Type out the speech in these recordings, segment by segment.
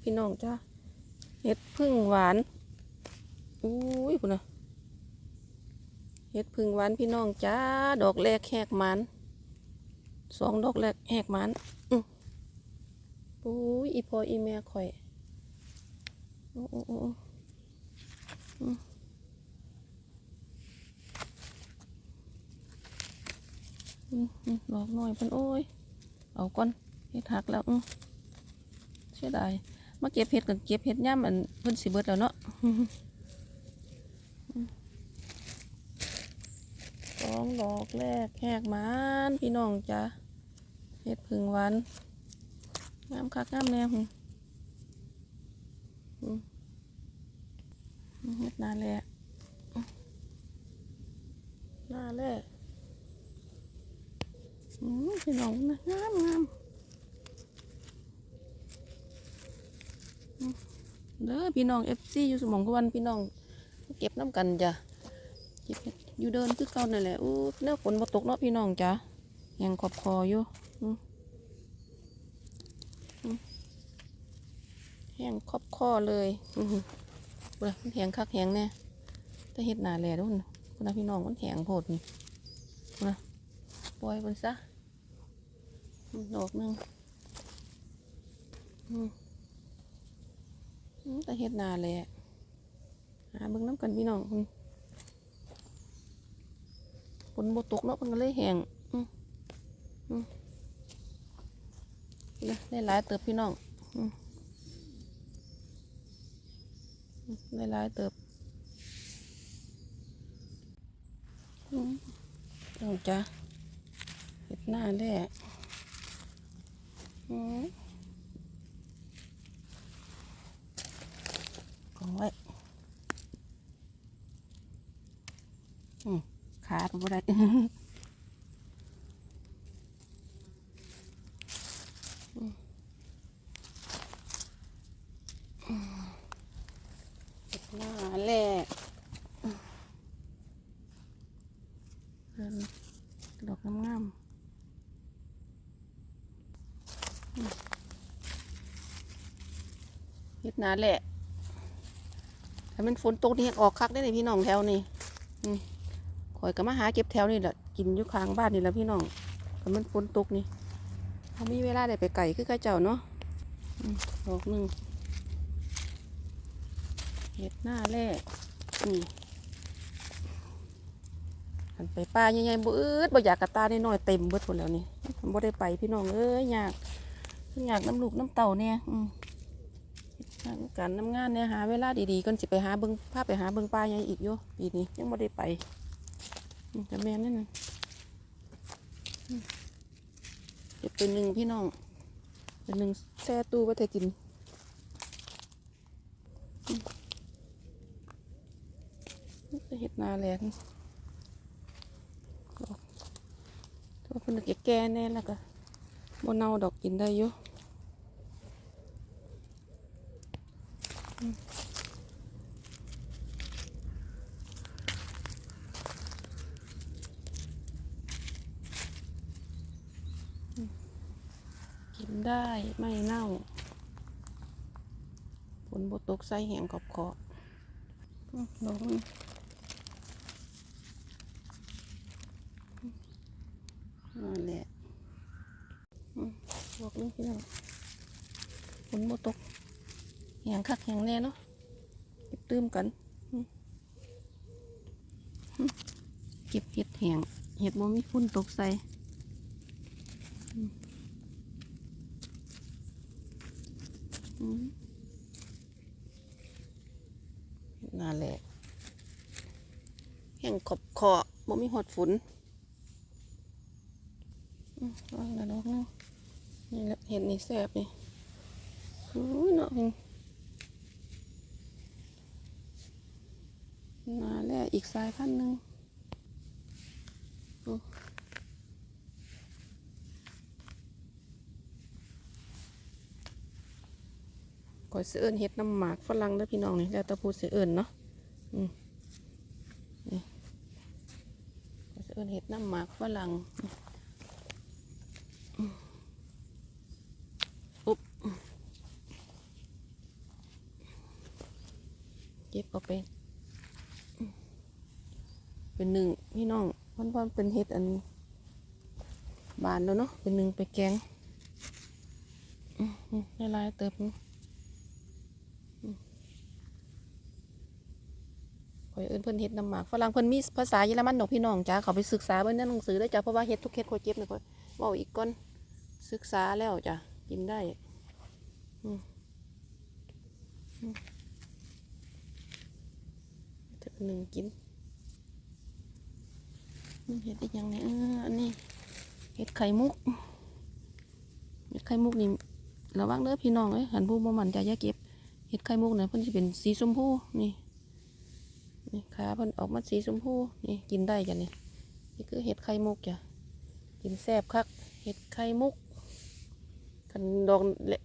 พี่น้องจ้าเห็ดพึ่งหวานอุ้ยคุณนะเห็ดพึ่งหวานพี่น้องจ้าดอกแรกแหกหมันสองดอกแรกแหกหมันอุ้ยอีพออีแม่ข่อยโอ้โอ้โอ้ดอกน้อยเพิ่นโอ้ย เอาก่อนเฮ็ดหักแล้วอื้อเสียดาย มาเก็บเห็ดกันเก็บเห็ดย่ำอันเพิ่นสิเบิดแล้วเนาะสองดอกแรกแหกมานพี่น้องจ้ะเห็ดผึ่งวานงามคักงามแน่หึอืมอืมเห็ดนาแลอื้อนาแลอืมพี่น้องนะงามงามอืม เด้อพี่น้องเอฟซีอยู่สมองกวันพี่น้อง เก็บน้ำกันจ้ะเก็บอยู่เดินคือเก่านั่นแหละอู้เนื้อฝนบ่ตกเนาะพี่น้องจ้ะยังขอบคออยู่แห้งขอบคอเลยอือหือพุ่นน่ะมันแห้งคักแห้งแน่แต่เห็ดหนาแหล่ด้วยคุณนะพี่น้องมันแห้งโพดนี่นะปล่อยมันซะอืมดอกนึงอืม แต่เห็ดนาแหล่หาเบิ่งน้ำกันพี่น้องอืมฝนบ่ตกเนาะมันก็เลยแห้งอืมอืมได้หลายเติบพี่น้องอืมได้หลายเติบอืมเอาจ้ะเห็ดหน้าแร่อืม กองไว้อืมขาดบ่ได้หน้าแรกเพิ่นดอกงามๆเฮ็ดหนาแหละ ถ้ามันฝนตกนี่ออกคักได้เลยพี่น้องแถวนี้อืมข่อยก็มาหาเก็บแถวนี่แหละกินอยู่ข้างบ้านนี่แหละพี่น้องก็มันฝนตกนี่เขามีเวลาได้ไปไก่คือข้าเจ้าเนาะดอกหนึ่งเห็ดหน้าแรกนี่หันไปป้าใหญ่ๆบ่อืดบ่อยากกระตาได้น้อยเต็มเบิดหมดแล้วนี่บ่ได้ไปพี่น้องเอ้ยอยากอยากน้ำลูกน้ำเต่าเนี่ยอืม การน้ำงานเนี่ยหาเวลาดีๆก่อนสิไปหาเบิ่งพาพไปหาเบิ่งป้าใหญ่อีกอยู่ปีนี้ยังบ่ได้ไปอืมแม่นั่นนะเดี๋ยวเป็นหนึ่งพี่น้องเป็นหนึ่งแช่ตู้ไว้แต่กินจะเห็ดนาแหลนดอกตัวคนนึกแก่แน่แล้วก็บนเน่าดอกกินได้อยู่อืม กิน ไม่เน่าฝนบตกใส่แหงขอบขอบอืมดอกนี่นั่นแหละอืมดอกนี้พี่น้องฝนบตกแหงคักแหงแน่เนาะเก็บตื้มกันเก็บเห็ดแหงเห็ดบ่มีฝุ่นตกใส่ อืม นั่นแหละแห้งขอบขอบบ่มีหดฝนอืมวางแล้วดอกนึงนี่แหละเห็นนี่แซ่บนี่อุ้เนาะพี่นาแหละอีกสายพันธุ์หนึ่ง ก่อยเสือเอิญเฮ็ดน้ำหมากฝรั่งเด้อพี่น้องนี่แล้วตะพูดเสือเอิญเนาะอืมนี่ก่อเสือเอิญเฮ็ดน้ำหมากฝรั่งอุ๊บเก็บเอาไปเป็นหนึ่งพี่น้องพ่นพ่นเป็นเห็ดอันบานแล้วเนาะเป็นหนึ่งไปแกงได้หลายเติบนี่อืมข่ อยเอิ้นเพิ่นเฮ็ดน้ำหมากฝรั่งเพิ่นมีภาษาเยอรมันดอกพี่น้องจ้าเขาไปศึกษาเบิ่งในหนังสือได้จ้ะเพราะว่าเฮ็ดทุกเฮ็ดข่อยเก็บนี่ข่อเว้าอีกก่อนศึกษาแล้วจ้ะกินได้อืมอืมเติบหนึ่งกินเห็ดอีกอย่างนี่ยเอออันนี้เห็ดไข่มุกเห็ดไข่มุกนี่ระวังเด้อพี่น้องเอ้ยหันผู้บ่มันใจะอย่าเก็บเห็ดไข่มุกเนี่ยเพิ่นสิเป็นสีชมพูนี่ นี่ขาเพิ่นออกมาสีชมพูนี่กินได้จ้ะนี่นี่คือเห็ดไข่มุกจ้ะกินแซ่บคักเห็ดไข่มุกคันดอก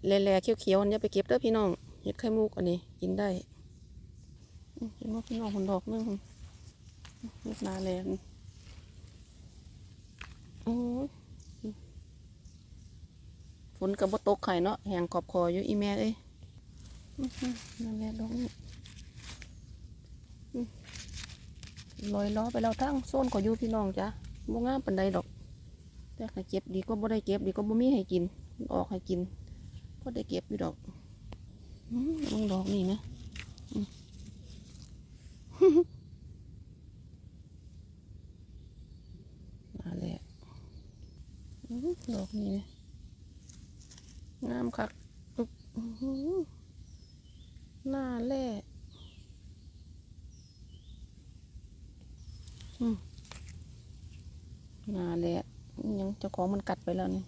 แหล่ๆเขียวๆอันนี้ไปเก็บเด้อพี่น้องเห็ดไข่มุกอันนี้กินได้เห็นว่าพี่น้องคนดอกนึงเห็ดนาแลนโอ้ยฝนกับบตกไข่เนาะแหงขอบคออยู่อีแม่เอ้ยอื้อหือนั่นแหละดอกนี่อื้อ ลอยล้อไปแล้วทั้งโซนก็อยู่พี่น้องจ้ะบ่งามปานใดดอก แต่ถ้เก็บดีก็บ่ได้เก็บดีก็บ่มีให้กิน ออกให้กินก็ได้เก็บอยู่ดอกอื้อลงดอกนี่นะมาแล้วดอกนี้นะงามคักอุ๊บอื้อหือหน้าแร่ อืมหน้าแร่ยังเจ้าของมันกัดไปแล้วนี่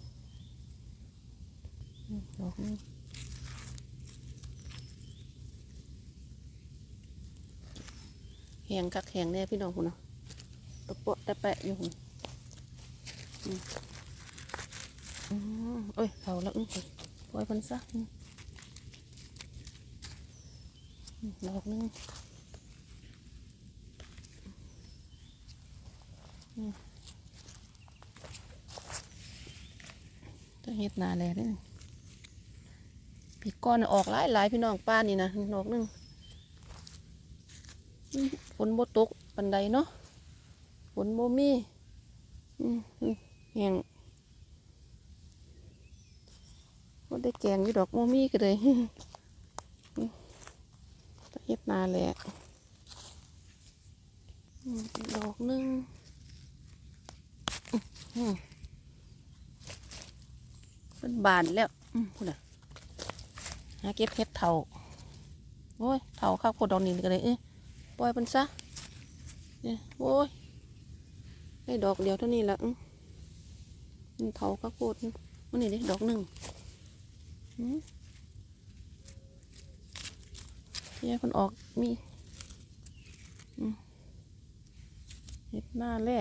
อืมดอกนี้แหงคักแหงแน่พี่น้องคุณเนาะตะโปะตะแปะอยู่หุ่นอืมเอ้ยเขาแล้วอืมปล่อยมันซะอืมอืมดอกนึง อืมจะเฮ็ดนาแลได้อปีก้อนออกหลายหลายพี่น้องป้านี่นะดอกหนึงฝนบ่ตกปันใดเนาะฝนบ่มีอืมอืมแหงก็ได้แกงอยู่ดอกโมมี่ก็เลยตะเฮ็ดนาแหละดอกหนึง เป็นบานแล้วอืมพูดน่ะหาเก็บเฮ็ดเถาโอ้ยเถาข้าวโพดดอกนี้ก็เลยเอ้ยปล่อยมันซะเนี่ยโอ้ยได้ดอกเดียวเท่านี้ละอืมันเถาข้าวโพดมันนี่ได้ดอกหนึ่งเนี่ยคนออกมีอืมเห็ดหน้าแร่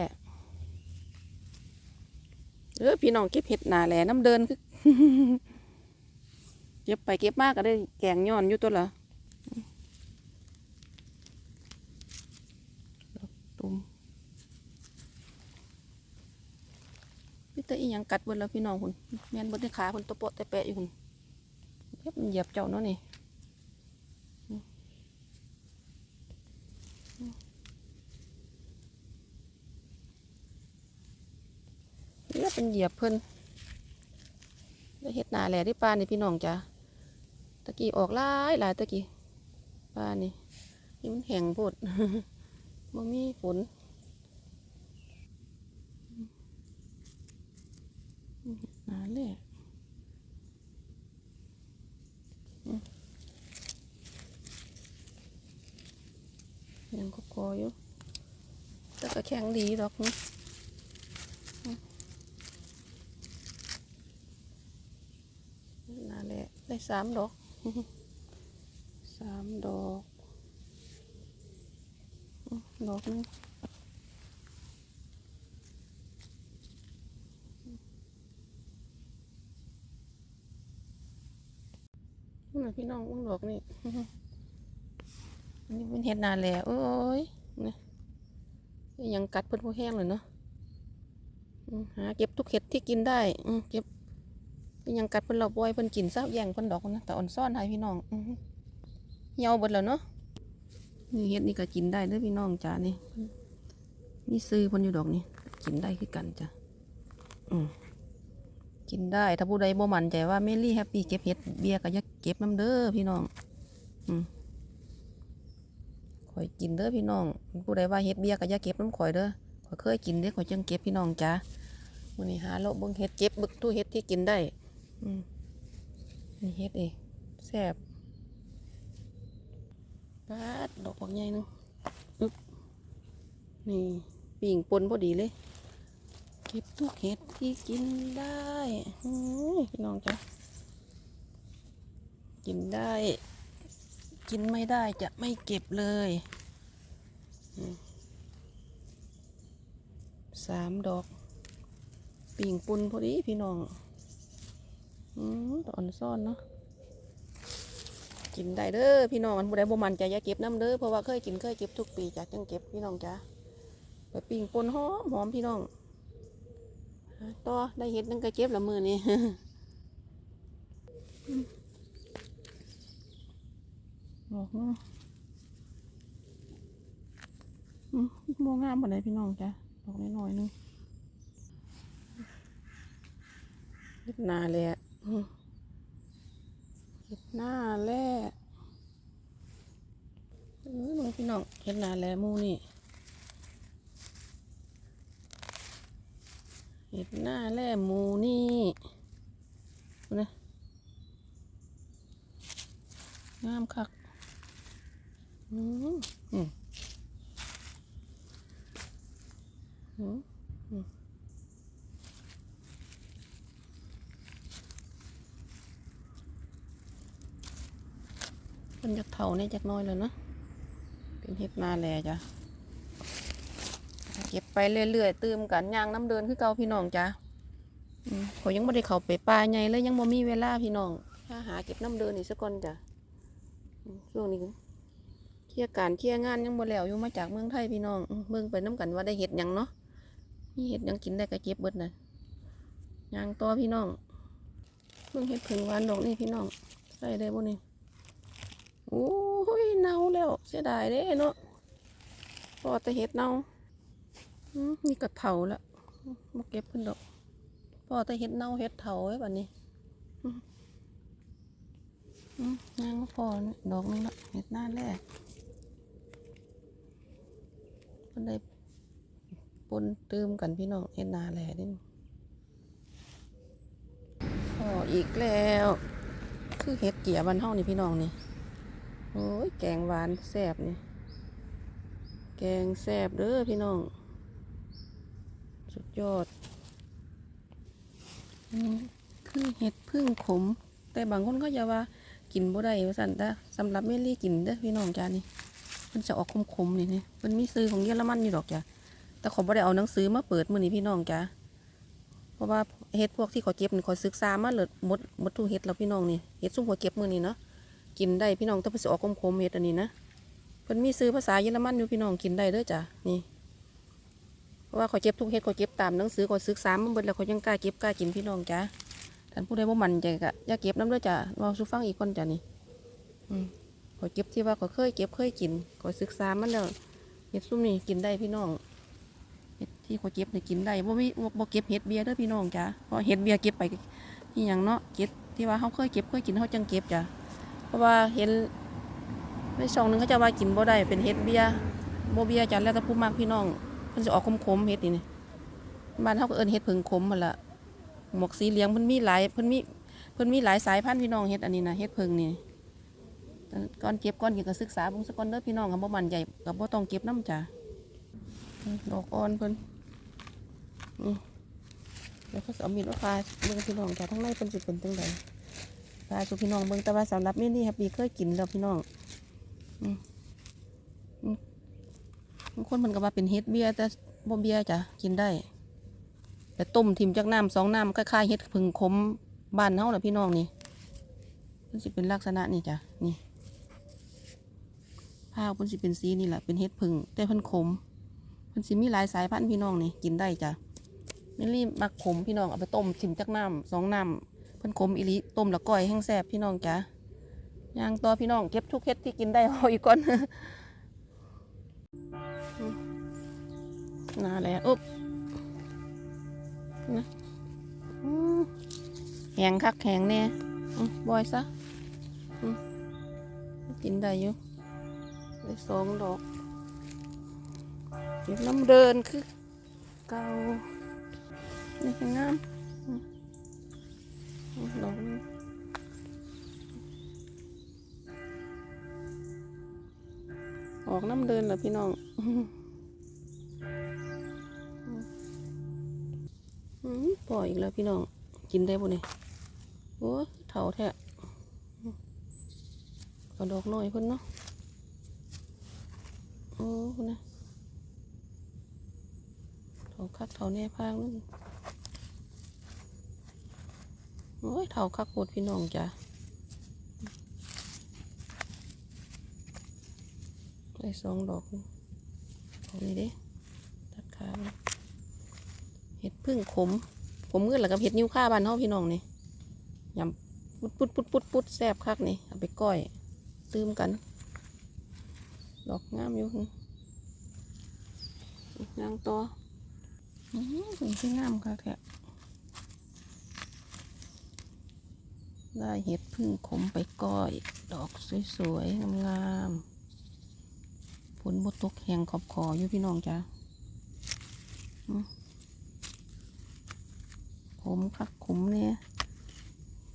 เออพี่น้องเก็บเห็ดหน้าแหล่น้ำเดินคือเก็บไปเก็บมากก็ได้แกงย้อนอยู่ตัวละดอกตุ่มพี่ตาอีหยังกัดเบิดแล้วพี่น้องคุณแม่นเบดในขาคุณตะโปะตะแปะอยู่คุณเฮ็ดมันเหยียบเจ้าเนาะนี่อืมอืม เหยียเป็นเหยียบเพิ่นได้เฮ็ดนาแหล่ที่ปลานี่พี่น้องจ้ะตะกี้ออกหลายหลายตะกี้ปลานี่นี่มันแห้งโพดบ่มีฝนอืมอืมนาแหล่ยังก็กออยู่แต่ก็แข็งดีดอกนี่นั่นแหละ ได้สามดอกสามดอกอืมดอกหนึงนี่นะพี่น้องอุ้งดอกนี่อันนี้เป็นเห็ดนาแหล่เอ้ยนี่ยังกัดเพิ่นพวกแห้งเลยเนาะอืมหาเก็บทุกเห็ดที่กินได้อืมเก็บ เป็นยังกัดเพิ่นเราบ่อยเพิ่นกินซะแย่งเพิ่นดอกนะแต่อ่อนซ่อนให้พี่น้องเหี่ยวเบิดแล้วเนาะนี่เฮ็ดนี่ก็กินได้เด้อพี่น้องจ้านี่นี่ซื้อเพ่นอยู่ดอกนี่กินได้คือกันจ้ะอืมกินได้ ถ้าผู้ใดบ่มั่นใจว่าเมลี่แฮปปี้เก็บเฮ็ดเบียร์ก็อย่าเก็บน้ำเด้อพี่น้อง อืมข่อยกินเด้อพี่น้อง ผู้ใดว่าเฮ็ดเบียร์ก็อย่าเก็บน้ำข่อยเด้อข่อยเคยกินเด้อข่อยจังเก็บพี่น้องจ้ามื้อนี้หาโลกเบิ่งเฮ็ดเก็บบึกตู้เฮ็ดที่กินได้ นี่เฮ็ดเองแซ่บปาดดอกบักใหญ่นึงอึ๊บนี่ปิ่งปนพอดีเลย เก็บทุกเห็ดที่กินได้อื้อพี่น้องจ้ะกินได้ กินไม่ได้จะไม่เก็บเลยสามดอก ปิ่งปุนพอดีพี่น้อง อืมตอนซ่อนเนาะกินได้เด้อพี่น้องมันบ่ได้บ่มันใจอย่าเก็บน้ำเด้อเพราะว่าเคยกินเคยเก็บทุกปีจ้ะจังเก็บพี่น้องจ้ะไปปิ้งปนหอมหอมพี่น้องต่อได้เห็ดนั่งก็เก็บละมือนี่บอกเนาะอืมโมงามปานใดพี่น้องจ้ะดอกน้อยๆนึงเฮ็ดนาเลยอะ เห็ดหน้าแร่เออน้องพี่น้องเห็ดหน้าแร่หมูนี่เห็ดหน้าแร่หมูนี่นะงามคักอืมอืมอืมอืม เป็นจากเถาเนี่ยจากน้อยเลยเนาะเป็นเห็ดนาแลจ้ะเก็บไปเรื่อยๆตื่มกันย่างน้ำเดินคือเก่าพี่น้องจ้ะเขายังไม่ได้เข้าไปป่าใหญ่เลยยังบ่มีเวลาพี่น้องถ้าหาเก็บน้ำเดินอีกสักก่อนจ้ะช่วงนี้เคลียร์การเคลียร์งานยังบ่แล้วอยู่มาจากเมืองไทยพี่น้องอืมเบิ่งไปน้ำกันว่าได้เห็ดยังเนาะมีเห็ดยังกินได้ก็เก็บเบิดนะย่างต่อพี่น้องเบิ่งเห็ดผึ่งหวานดอกนี่พี่น้องใส่ได้บ่นี่ โอ้ยเน่าแล้วเสียดายเด้เนาะพอแต่เห็ดเน่ามนี่ก็เถาแล้วมาเก็บเพิ่นดอกพอแต่เห็ดเน่าเห็ดเถาไว้แบบนี้อืมอืมยังก็พอดอกนึงละเห็ดหน้าแรกก็ได้ปนเติมกันพี่น้องเห็ดนาแหล่นี่พออีกแล้ว คือเห็ดเกี่ยบันเฮานี่พี่น้องนี่ โอ้ยแกงหวานแซ่บนี่ แกงแซ่บเด้อพี่น้อง สุดยอดนี่คือเห็ดพึ่งขม แต่บางคนก็จะว่ากินบ่ได้ว่าสั่นต่สำหรับเมลี่กินเด้อพี่น้องจ้านี่มันจะออกขมๆนี่นี่มันมีซื้อของเยอรมันอยู่ดอกจ้ะแต่ขาบ่ได้เอาหนังสือมาเปิดมือนี้พี่น้องจ้าเพราะว่าเห็ดพวกที่ขาเก็บนี่ขาศึกษามาเลยหมดมดทุกเห็ดแล้วพี่น้องนี่เห็ดซุ่มหัวเก็บมือนี้เนาะ กินได้พี่น้องต้องไปสออกคมๆเม็ดอันนี้นะเพิ่นมีซื้อภาษาเยอรมันอยู่พี่น้องกินได้เด้อจ้ะนี่เพราะว่าเขาเก็บทุกเฮ็ดเขาเก็บตามหนังสือเขาศึกษามาเบิดแล้วเขายังกล้าเก็บกล้ากินพี่น้องจ้ะท่านผู้ใดบ่มันใจก็อย่าเก็บน้ำเด้อจ้ะเว้าสู่ฟังอีกคนจ้ะนี่อืเขาเก็บที่ว่าเขาเคยเก็บเคยกินเขาศึกษามันแล้วเฮ็ดซุ่มนี่กินได้พี่น้องเฮ็ดที่เขาเก็บเนี่ยกินได้บ่มีบ่บ่เก็บเฮ็ดเบียร์เด้อพี่น้องจ้ะเพราะเฮ็ดเบียร์เก็บไปนี่หยังเนาะเก็บที่ว่าเขาเคยเก็บเคยกินเขาจังเก็บจ้ะ เพราะว่าเห็นในช่องหนึงเขาจะว่ากินบ่ได้เป็นเฮ็ดเบียร์บ่เบียจัดแล้วแต่ผู้มักพี่น้องเพิ่นสิออกขมๆเฮ็ดนี่นี่บ้านเฮาก็เอิ้นเฮ็ดผึ่งขมหั่นล่ะหมวกสีเหลืองเพิ่นมีหลายเพิ่นมีเพิ่นมีหลายสายพันธุ์พี่น้องเฮ็ดอันนี้นะเฮ็ดผึ่งนี่ก่อนเก็บก่อนกินก็ศึกษาเบิ่งซะก่อนเด้อพี่น้องก็บ่มั่นใจก็บ่ต้องเก็บน้ำจ้ะดอกอ่อนเพิ่นนี่เดี๋ยวเขาเอามีดมาพาเบิ่งพี่น้องจ้ะทั้งในเพิ่นสิเป็นจังได ปลาสุพี่น้องเบิ่งแต่ว่าสำหรับเมนี่แฮปปี้เคยกินแล้วพี่น้องอืมอืมบางคนมันก็ว่าเป็นเฮ็ดเบียแต่บ่เบียจ้ะกินได้ แต่ต้มทิมจากน้ำสองน้ำคล้ายๆเฮ็ดผึ่งขมบ้านเฮาแหละพี่น้องนี่มันสิเป็นลักษณะนี่จ้ะนี่ผ้าเพิ่นสิเป็นสีนี่แหละเป็นเฮ็ดผึ่งแต่เพิ่นขมเพิ่นสิมีหลายสายพันธุ์พี่น้องนี่กินได้จ้ะเมลี่มักขมพี่น้องเอาไปต้มทิมจากน้ำสองน้ำ เพิ่นขมอิลิต้มละก้อยแห้งแซ่บพี่น้องจ้ะย่างต่อพี่น้องเก็บทุกเฮ็ดที่กินได้เอาอีกก่อนน่าแล้วอุ๊บนะแหงคักแหงแน่บอยซะกินได้อยู่ได้สองดอกเก็บน้ำเดินคือเก่านี่น้ำ ดอกนี้ออกน้ำเดินเหรอพี่น้องอืมปล่อยอีกแล้วพี่น้อง กินได้บ่เนี่ยโอ้เถ่าแท้กระดอกน้อยเพิ่นเนาะโอ้พุ่นนะเถ่าคักเถ่าแน่พางนึง โอ้ยเถ่าคักโคตรพี่น้องจ้ะได้สองดอกนี่เอานี่เด้ตัดขาเห็ดพึ่งขม ขมเงื่อนแล้วกับเห็ดนิ้วข้าบ้านเฮาพี่น้องนี่ยำปุดปุดปุดปุดปุดแซ่บคักนี่เอาไปก้อยตื้มกัน ดอกงามอยู่หึยางตัวอื้อหือเป็นที่งามคักแท้ ได้เห็ดพึ่งขมไปก้อย ดอกสวยๆงามๆฝนบดตกแหงขอบคออยู่พี่น้องจ้าขมคักขมเนี่ย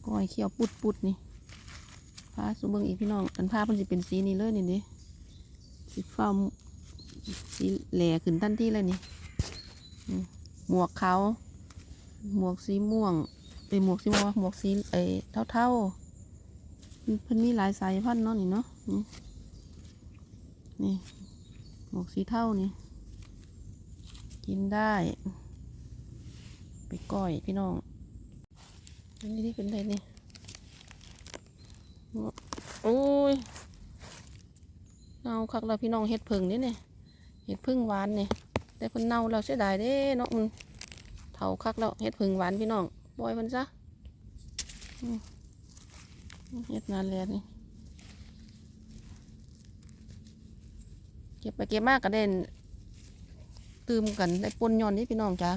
ก้อยเขียวปุดปุดๆนี่พาสุเบิงอีกพี่น้องอันผ้ามันจะเป็นสีนี้เลยนี่ดิสีฟ้าสีแหล่ขึ้นทันทีเลยนี่หมวกเขาหมวกสีม่วง เป็นหมวกสีม่วงหมวกสีเอ้เท่าเท่าๆมันเพิ่นมีหลายสายพันธุ์เนาะนี่เนาะนี่หมวกสีเท่านี่ กินได้ ไปก้อยพี่น้องอันนี้นี่เป็นไรนี่โอ้ยเน่าคักแล้วพี่น้องเห็ดผึ่งนี่เนี่ยเห็ดผึ่งหวานเนี่ยแต่เพิ่นเน่าแล้วเสียดายเด้เนาะมันเถาคักแล้วเห็ดผึ่งหวานพี่น้อง ล่อยมันซะเห็ดนานแล้วนี่เก็บไปเก็บมากก็เด่นตืมกันได้ปนย้อนนี่พี่น้องจ้า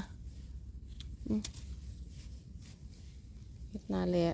เห็ดนาแล้ว